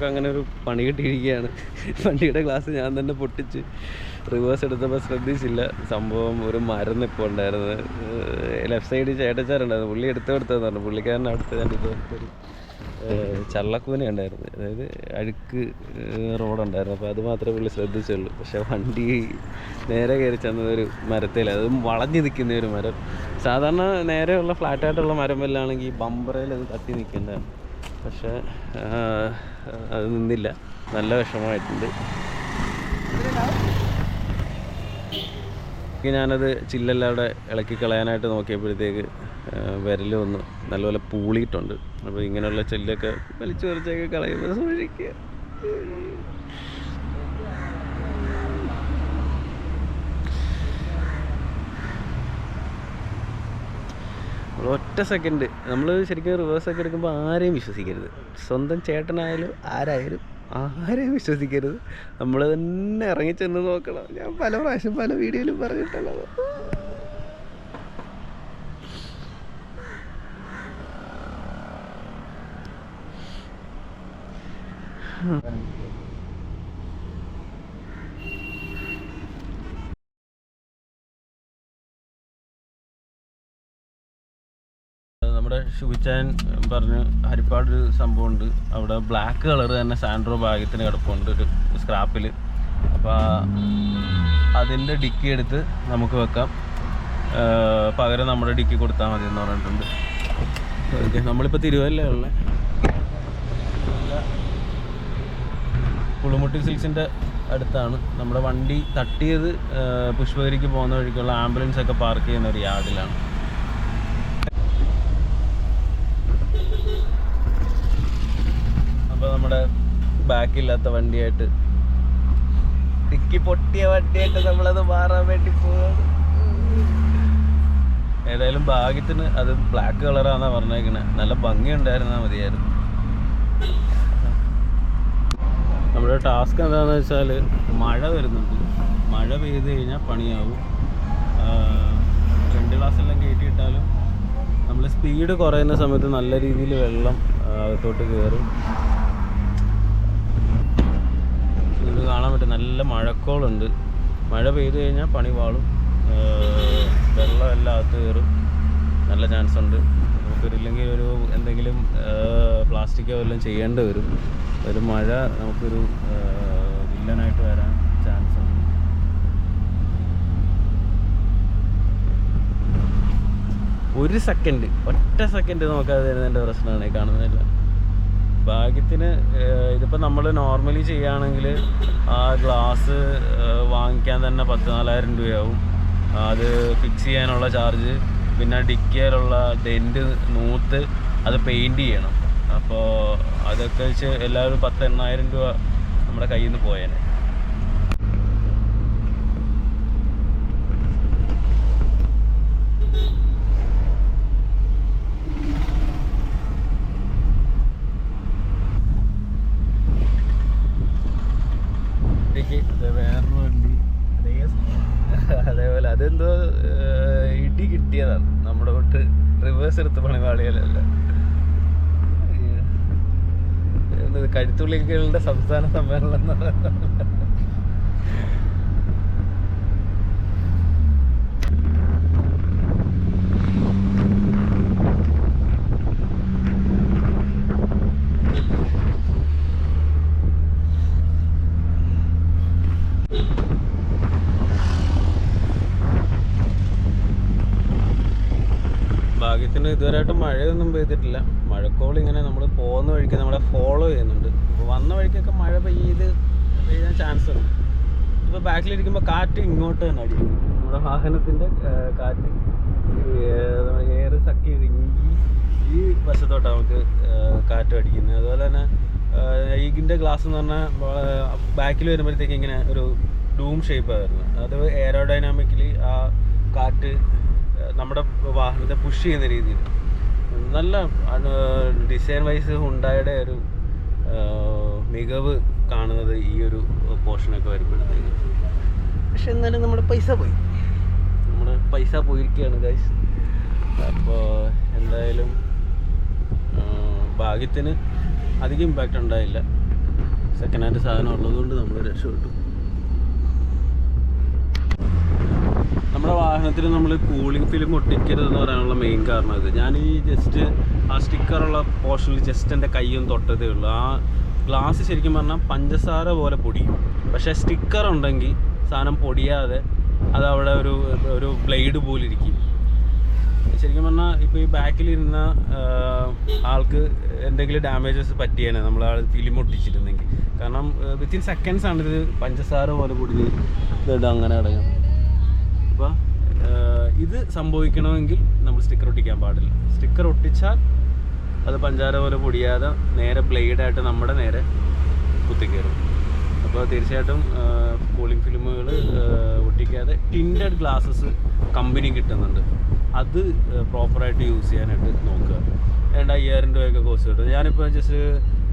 നമുക്ക് അങ്ങനെ ഒരു പണി കിട്ടിയിരിക്കുകയാണ്. വണ്ടിയുടെ ഗ്ലാസ് ഞാൻ തന്നെ പൊട്ടിച്ച് റിവേഴ്സ് എടുത്തപ്പോൾ ശ്രദ്ധിച്ചില്ല. സംഭവം ഒരു മരുന്ന് ഇപ്പോൾ ഉണ്ടായിരുന്നത് ലെഫ്റ്റ് സൈഡിൽ ചേട്ടച്ചാറുണ്ടായിരുന്നു പുള്ളി എടുത്തു കൊടുത്തതെന്ന് പറഞ്ഞു. പുള്ളിക്കാരൻ അടുത്ത് ഇതുപോലത്തെ ഒരു ചള്ളക്കൂന ഉണ്ടായിരുന്നു അതായത് അഴുക്ക് റോഡ് റോഡുണ്ടായിരുന്നു. അപ്പോൾ അത് മാത്രമേ പുള്ളി ശ്രദ്ധിച്ചുള്ളൂ. പക്ഷേ വണ്ടി നേരെ കയറി ചെന്നതൊരു മരത്തിൽ അത് വളഞ്ഞു നിൽക്കുന്ന ഒരു മരം. സാധാരണ നേരെയുള്ള ഫ്ലാറ്റായിട്ടുള്ള മരം വല്ലാണെങ്കിൽ ബമ്പറയിൽ അത് തട്ടി നിൽക്കുന്നതാണ് പക്ഷേ അത് നിന്നില്ല. നല്ല വിഷമമായിട്ടുണ്ട്. ഞാനത് ചില്ലെല്ലാം അവിടെ ഇളക്കി കളയാനായിട്ട് നോക്കിയപ്പോഴത്തേക്ക് വിരൽ ഒന്ന് നല്ലപോലെ പൂളിയിട്ടുണ്ട്. അപ്പോൾ ഇങ്ങനെയുള്ള ചെല്ലൊക്കെ വലിച്ചു വലിച്ചൊക്കെ കളയുമ്പോൾ സൂക്ഷിക്കുക നമ്മൾ ഒറ്റ സെക്കൻഡ് നമ്മൾ ശരിക്കും റിവേഴ്സ് ഒക്കെ എടുക്കുമ്പോൾ ആരെയും വിശ്വസിക്കരുത്. സ്വന്തം ചേട്ടനായാലും ആരായാലും ആരെയും വിശ്വസിക്കരുത്. നമ്മൾ തന്നെ ഇറങ്ങി ചെന്ന് നോക്കണം. ഞാൻ പല പ്രാവശ്യം പല വീഡിയോയിലും പറഞ്ഞിട്ടുള്ളത്. നമ്മുടെ ശുഭിച്ചാൻ പറഞ്ഞു ഹരിപ്പാട് ഒരു സംഭവമുണ്ട്. അവിടെ ബ്ലാക്ക് കളർ തന്നെ സാൻഡ്രോ ഭാഗ്യത്തിന് കിടപ്പുണ്ട് ഒരു സ്ക്രാപ്പിൽ അപ്പോൾ അതിന്റെ ഡിക്കി എടുത്ത് നമുക്ക് വെക്കാം. പകരം നമ്മുടെ ഡിക്കി കൊടുത്താൽ മതി എന്ന് പറഞ്ഞിട്ടുണ്ട്. ഓക്കെ നമ്മളിപ്പോൾ തിരുവല്ലേ ഉള്ളത് പുളിമുട്ടി സിൽസിന്റെ അടുത്താണ്. നമ്മുടെ വണ്ടി തട്ടിയത് പുഷ്പഗിരിക്ക് പോകുന്ന വഴിക്കുള്ള ആംബുലൻസ് ഒക്കെ പാർക്ക് ചെയ്യുന്ന ഒരു യാർഡിലാണ്. അപ്പോൾ നമ്മുടെ ബാക്കില്ലാത്ത വണ്ടിയായിട്ട് ടിക്കി പൊട്ടിയ വണ്ടിയായിട്ട് നമ്മളത് മാറാൻ വേണ്ടി പോവാണ്. ഏതായാലും ഭാഗ്യത്തിന് അത് ബ്ലാക്ക് കളറാന്നാ പറഞ്ഞേക്കണേ. നല്ല ഭംഗി ഉണ്ടായിരുന്നാ മതിയായിരുന്നു. നമ്മുടെ ടാസ്ക് എന്താണെന്ന് വെച്ചാൽ മഴ വരുന്നുണ്ട്. മഴ പെയ്ത് കഴിഞ്ഞാൽ പണിയാവും. രണ്ട് ഗ്ലാസ്സെല്ലാം കയറ്റിയിട്ടാലും നമ്മൾ സ്പീഡ് കുറയുന്ന സമയത്ത് നല്ല രീതിയിൽ വെള്ളം അകത്തോട്ട് കയറും പറ്റും നല്ല മഴക്കോളുണ്ട്. മഴ പെയ്തു കഴിഞ്ഞാൽ പണി വാളും. വെള്ളം എല്ലാം അകത്ത് കയറും. നല്ല ചാൻസ് ഉണ്ട്. നമുക്കൊരില്ലെങ്കിൽ ഒരു എന്തെങ്കിലും പ്ലാസ്റ്റിക്കോ വല്ലതും ചെയ്യേണ്ടി വരും. ഒരു മഴ നമുക്കൊരു വില്ലനായിട്ട് വരാൻ ചാൻസ് ഉണ്ട്. ഒരു സെക്കൻഡ് ഒറ്റ സെക്കൻഡ് നോക്കാതെ തരുന്നതിന്റെ പ്രശ്നമാണ് ഈ കാണുന്നതല്ല. ഭാഗ്യത്തിന് ഇതിപ്പോൾ നമ്മൾ നോർമലി ചെയ്യുകയാണെങ്കിൽ ആ ഗ്ലാസ് വാങ്ങിക്കാൻ തന്നെ പത്ത് നാലായിരം രൂപയാവും. അത് ഫിക്സ് ചെയ്യാനുള്ള ചാർജ് പിന്നെ ഡിക്കിയിലുള്ള ഡെന്റ് നൂത്ത് അത് പെയിന്റ് ചെയ്യണം. അപ്പോൾ അതൊക്കെ വെച്ച് എല്ലാവരും പത്ത് എണ്ണായിരം രൂപ നമ്മുടെ കയ്യിൽ നിന്ന് പോയേനെ. ഇത് വേറൊരു വണ്ടി അതേ അതേപോലെ അതെന്തോ ഇടി കിട്ടിയതാണ്. നമ്മുടെ തൊട്ട് റിവേഴ്സ് എടുത്ത് പണിപാളികളല്ല കഴുത്തുള്ളികളുടെ സംസ്ഥാന സമ്മേളനം എന്ന് പറയുന്നത് ഭാഗ്യത്തിന് ഇതുവരെയായിട്ട് മഴയൊന്നും പെയ്തിട്ടില്ല. മഴക്കോൾ ഇങ്ങനെ നമ്മൾ പോകുന്ന വഴിക്ക് നമ്മളെ ഫോളോ ചെയ്യുന്നുണ്ട്. അപ്പോൾ വന്ന വഴിക്കൊക്കെ മഴ പെയ്ത് പെയ്യാൻ ചാൻസ് ഉണ്ട് ഇപ്പോൾ ബാക്കിലിരിക്കുമ്പോൾ കാറ്റ് ഇങ്ങോട്ട് തന്നെ അടിക്കും. നമ്മുടെ വാഹനത്തിന്റെ കാറ്റ് എയർ സക്ക് ചെയ്ത് ഈ- വശത്തോട്ടാണ് നമുക്ക് കാറ്റ് അടിക്കുന്നത്. അതുപോലെ തന്നെ ഈഗിന്റെ ഗ്ലാസ് എന്ന് പറഞ്ഞാൽ ബാക്കിൽ വരുമ്പോഴത്തേക്ക് ഇങ്ങനെ ഒരു ഡൂം ഷേപ്പ് വരുന്നത് അത് എയറോഡൈനാമിക്കലി ആ കാറ്റ് നമ്മുടെ വാഹനത്തെ പുഷ് ചെയ്യുന്ന രീതിയിൽ. നല്ല ഡിസൈൻ വൈസ് ഉണ്ടായുടെ ഒരു മികവ് കാണുന്നത് ഈ ഒരു പോർഷനൊക്കെ വരുമ്പോഴത്തേക്ക്. പക്ഷെ എന്നാലും നമ്മുടെ പൈസ പോയി. നമ്മുടെ പൈസ പോയിരിക്കുകയാണ് ഗൈസ് അപ്പോൾ എന്തായാലും ഭാഗ്യത്തിന് അധികം ഇമ്പാക്റ്റ് ഉണ്ടായില്ല. സെക്കൻഡ് ഹാൻഡ് സാധനം ഉള്ളതുകൊണ്ട് നമ്മൾ രക്ഷപ്പെട്ടു. നമ്മുടെ വാഹനത്തിന് നമ്മൾ കൂളിംഗ് ഫിലിം ഒട്ടിക്കരുത് എന്ന് പറയാനുള്ള മെയിൻ കാരണം ഇത്. ഞാൻ ഈ ജസ്റ്റ് ആ സ്റ്റിക്കറുള്ള പോർഷനിൽ ജസ്റ്റ് എന്റെ കൈയും തൊട്ടതേ ഉള്ളൂ. ആ ഗ്ലാസ് ശരിക്കും പറഞ്ഞാൽ പഞ്ചസാര പോലെ പൊടിയും. പക്ഷേ സ്റ്റിക്കർ ഉണ്ടെങ്കിൽ സാധനം പൊടിയാതെ അത് അവിടെ ഒരു ഒരു ബ്ലേഡ് പോലെ ഇരിക്കും. ശരിക്കും പറഞ്ഞാൽ ഇപ്പോൾ ഈ ബാക്കിലിരുന്ന ആൾക്ക് എന്തെങ്കിലും ഡാമേജസ് പറ്റിയാണ് നമ്മൾ ആൾ ഫിലിം ഒട്ടിച്ചിരുന്നെങ്കിൽ. കാരണം വിത്തിൻ സെക്കൻഡ്സ് ആണ് ഇത് പഞ്ചസാര പോലെ പൊടിഞ്ഞ് ഇതുണ്ട് അങ്ങനെ അടയാം അപ്പോൾ ഇത് സംഭവിക്കണമെങ്കിൽ നമ്മൾ സ്റ്റിക്കർ ഒട്ടിക്കാൻ പാടില്ല. സ്റ്റിക്കർ ഒട്ടിച്ചാൽ അത് പഞ്ചാര പോലെ പൊടിയാതെ നേരെ ബ്ലേഡായിട്ട് നമ്മുടെ നേരെ കുത്തിക്കയറും അപ്പോൾ തീർച്ചയായിട്ടും കൂളിംഗ് ഫിലിമുകൾ ഒട്ടിക്കാതെ ടിൻഡഡ് ഗ്ലാസ്സസ് കമ്പനി കിട്ടുന്നുണ്ട്. അത് പ്രോപ്പറായിട്ട് യൂസ് ചെയ്യാനായിട്ട് നോക്കുക. രണ്ട് അയ്യായിരം രൂപയൊക്കെ കോസ്റ്റ് കിട്ടും. ഞാനിപ്പോൾ ജസ്റ്റ്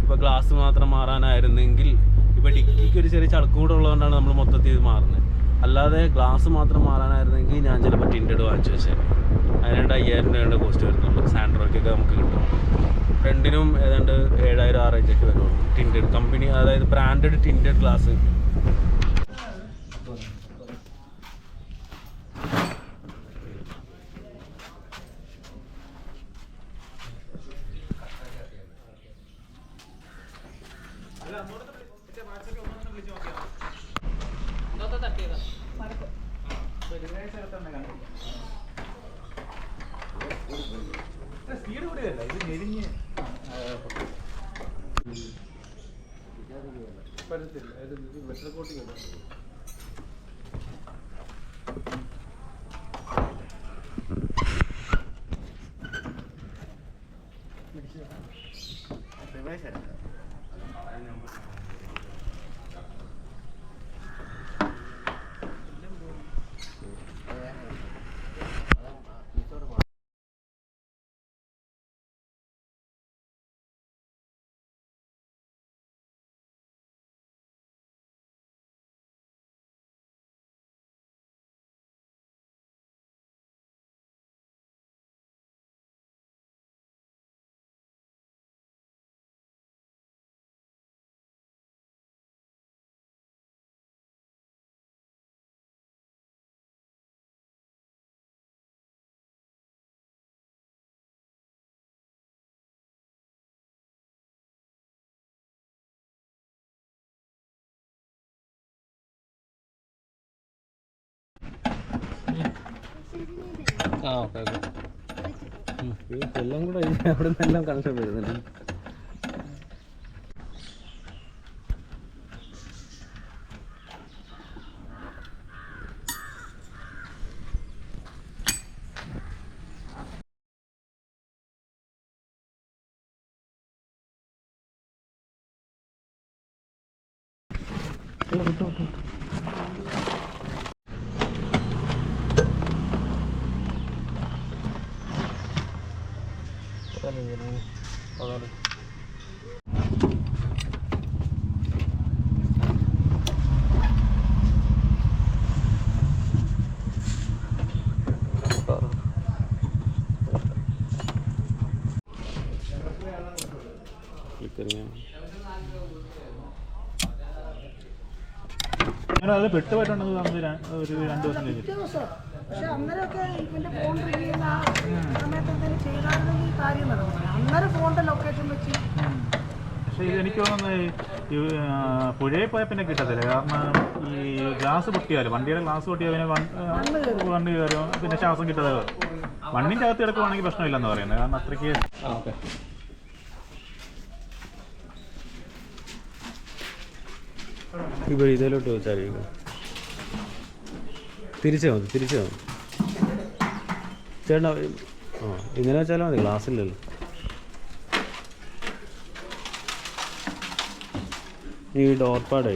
ഇപ്പോൾ ഗ്ലാസ് മാത്രം മാറാനായിരുന്നെങ്കിൽ ഇപ്പോൾ ഡിക്കിക്ക് ഒരു ചെറിയ ചളക്കും ഉള്ളതുകൊണ്ടാണ് നമ്മൾ മൊത്തത്തിൽ ഇത് മാറുന്നത്. അല്ലാതെ ഗ്ലാസ് മാത്രം മാറാനായിരുന്നെങ്കിൽ ഞാൻ ചിലപ്പോൾ ടിന്റഡ് വാങ്ങിച്ചു വെച്ചേനെ അതിനുണ്ട് അയ്യായിരം രൂപയുടെ കോസ്റ്റ് വരുന്നുള്ളൂ. സാൻഡ്രോയ്ക്കൊക്കെ നമുക്ക് കിട്ടും. ഫ്രണ്ടിനും ഏതാണ്ട് ഏഴായിരം ആ റേഞ്ചൊക്കെ വരുള്ളൂ. ടിന്റഡ് കമ്പനി അതായത് ബ്രാൻഡഡ് ടിന്റഡ് ഗ്ലാസ് സ്പീഡ് കൂടിയല്ല ഇത് ഞെരിഞ്ഞ് പറ്റത്തില്ല ഇത് വെട്ടർ കോട്ടിങ് ഉണ്ട് ആ ഓക്കെ എല്ലാം കൂടെ അവിടെ നിന്നെല്ലാം കണക്ഷൻ വരുന്നുണ്ട് അങ്ങനെ അത് പെട്ടുപോയിട്ടുണ്ടെന്ന് പറഞ്ഞത് ര- ഒരു രണ്ട് ദിവസം പക്ഷെ അന്നേരമൊക്കെ ഇവന്റെ ഫോൺ റിങ് ചെയ്യുന്ന ആ സമയത്ത് എന്തെങ്കിലും ചെയ്തായിരുന്നെങ്കിൽ ഈ കാര്യം നടന്നു അന്നേരം ഫോണിന്റെ ലൊക്കേഷൻ വെച്ച്. പക്ഷേ ഇത് എനിക്ക് തോന്നുന്നത് പുഴയിൽ പോയ പിന്നെ കിട്ടത്തില്ല. കാരണം ഈ ഗ്ലാസ് പൊട്ടിയാലും വണ്ടിയുടെ ഗ്ലാസ് പൊട്ടിയാൽ പിന്നെ വണ്ടി കയറും. പിന്നെ ശ്വാസം കിട്ടാതെ. മണ്ണിന്റെ അകത്ത് കിടക്കുവാണെങ്കിൽ പ്രശ്നമില്ലെന്ന് പറയുന്നത്. കാരണം അത്രയ്ക്ക് ഓക്കെ. ഇപ്പോൾ ഇതിലോട്ട് വെച്ചാൽ തിരിച്ചേ മതി തിരിച്ചേ മതി ചേട്ടാ ആ ഇങ്ങനെ വെച്ചാലും മതി ഗ്ലാസ്സില്ലല്ലോ. ഈ ഡോർ പാഡ്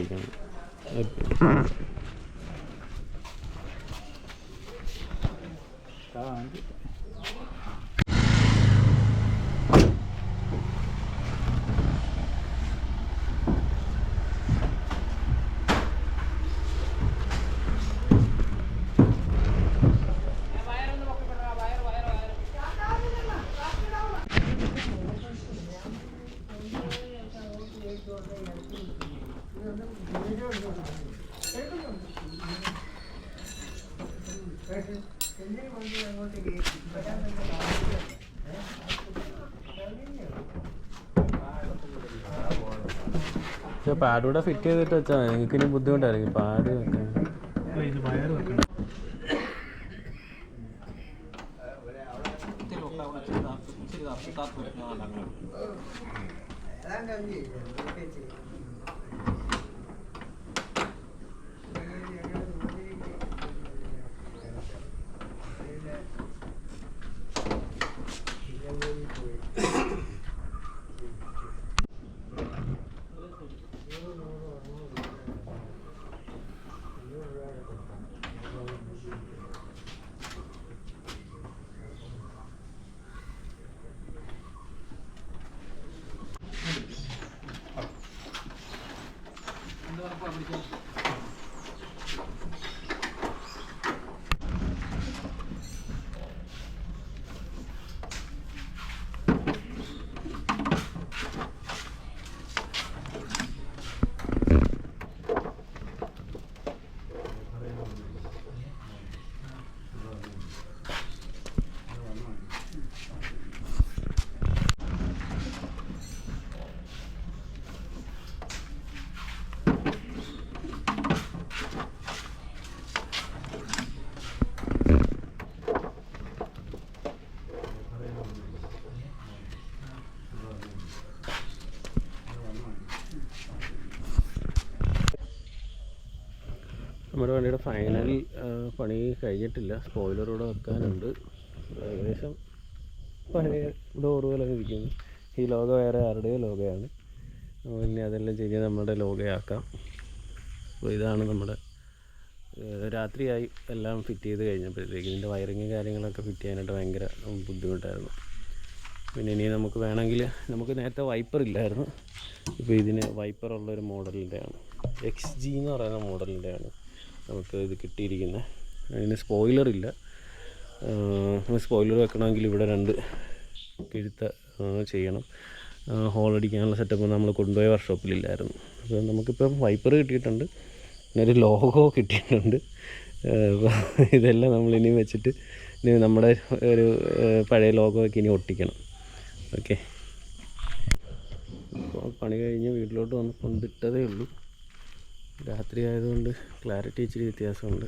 പക്ഷെ ഫിറ്റ് ചെയ്തിട്ട് വെച്ചാൽ നിങ്ങൾക്ക് ഇനി ബുദ്ധിമുട്ടായിരിക്കും. പാഡ് വെക്കാൻ. നമ്മുടെ വണ്ടിയുടെ ഫൈനൽ പണി കഴിഞ്ഞിട്ടില്ല. സ്പോയിലർ ഇവിടെ വെക്കാനുണ്ട്. ഏകദേശം പഴയ ഡോറ് പോലെ ഇരിക്കുന്നു. ഈ ലോഗോ വേറെ ആരുടെയോ ലോഗോയാണ് പിന്നെ അതെല്ലാം ചെയ്ത് നമ്മുടെ ലോഗോയാക്കാം അപ്പോൾ ഇതാണ് നമ്മുടെ രാത്രിയായി എല്ലാം ഫിറ്റ് ചെയ്ത് കഴിഞ്ഞപ്പോഴത്തേക്ക്. ഇതിന്റെ വയറിങ് കാര്യങ്ങളൊക്കെ ഫിറ്റ് ചെയ്യാനായിട്ട് ഭയങ്കര ബുദ്ധിമുട്ടായിരുന്നു. പിന്നെ ഇനി നമുക്ക് വേണമെങ്കിൽ നമുക്ക് നേരത്തെ വൈപ്പർ ഇല്ലായിരുന്നു. ഇപ്പോൾ ഇതിന് വൈപ്പർ ഉള്ളൊരു മോഡലിന്റെയാണ് എക്സ് ജി എന്ന് പറയുന്ന മോഡലിന്റെയാണ് നമുക്ക് ഇത് കിട്ടിയിരിക്കുന്നത് അതിന് സ്പോയിലറില്ല സ്പോയിലർ വെക്കണമെങ്കിൽ ഇവിടെ രണ്ട് കിഴുത്ത ചെയ്യണം. ഹോൾ അടിക്കാനുള്ള സെറ്റപ്പ് നമ്മൾ കൊണ്ടുപോയ വർക്ക്ഷോപ്പിലില്ലായിരുന്നു അപ്പോൾ നമുക്കിപ്പം വൈപ്പർ കിട്ടിയിട്ടുണ്ട്. പിന്നെ ഒരു ലോഗോ കിട്ടിയിട്ടുണ്ട്. ഇതെല്ലാം നമ്മൾ ഇനിയും വെച്ചിട്ട് ഇനി നമ്മുടെ ഒരു പഴയ ലോഗോ ഒക്കെ ഇനി ഒട്ടിക്കണം. ഓക്കെ പണി കഴിഞ്ഞ് വീട്ടിലോട്ട് വന്ന് കൊണ്ടിട്ടതേ ഉള്ളൂ. രാത്രി ആയതുകൊണ്ട് ക്ലാരിറ്റി ഇച്ചിരി വ്യത്യാസമുണ്ട്.